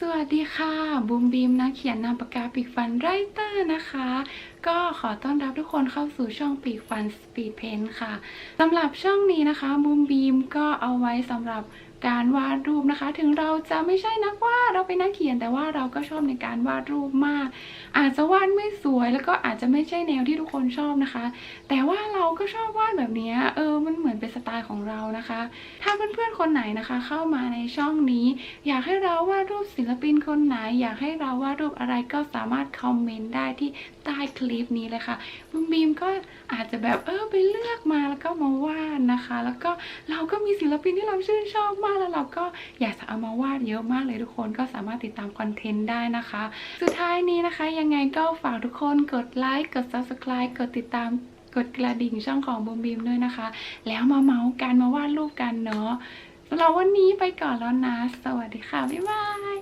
สวัสดีค่ะบูมบีมนะเขียนนามปากกาปีกฟันไรเตอร์นะคะ ก็ขอต้อนรับทุกคนเข้าสู่ช่องปีกฟันสปีดเพนค่ะสำหรับช่องนี้นะคะบูมบีมก็เอาไว้สำหรับการวาดรูปนะคะ ถึงเราจะไม่ใช่นักวาดเราเป็นนักเขียนแต่ว่าเราก็ชอบในการวาดรูปมาก อาจจะวาดไม่สวยแล้วก็อาจจะไม่ใช่แนวที่ทุกคนชอบนะคะ แต่ว่าเราก็ชอบวาดแบบนี้เออ มันเหมือนเป็นสไตล์ของเรานะคะ ถ้าเพื่อนๆคนไหนนะคะเข้ามาในช่องนี้ อยากให้เราวาดรูปศิลปินคนไหน อยากให้เราวาดรูปอะไรก็สามารถคอมเมนต์ได้ที่ใต้คลิปนี้เลยค่ะบุ้มบีมก็อาจจะแบบเออไปเลือกมาแล้วก็มาวาดนะคะ แล้วก็เราก็มีศิลปินที่เราชื่นชอบมากแล้วเราก็อยากจะเอามาวาดเยอะมากเลยทุกคนก็สามารถติดตามคอนเทนต์ได้นะคะ สุดท้ายนี้นะคะ ยังไงก็ฝากทุกคนกดไลค์กด subscribe กดติดตาม กดกระดิ่งช่องของบูมบีมด้วยนะคะ แล้วมาเมาส์กันมาวาดรูปกันเนาะเราวันนี้ไปก่อนแล้วนะ สวัสดีค่ะ บ๊ายบาย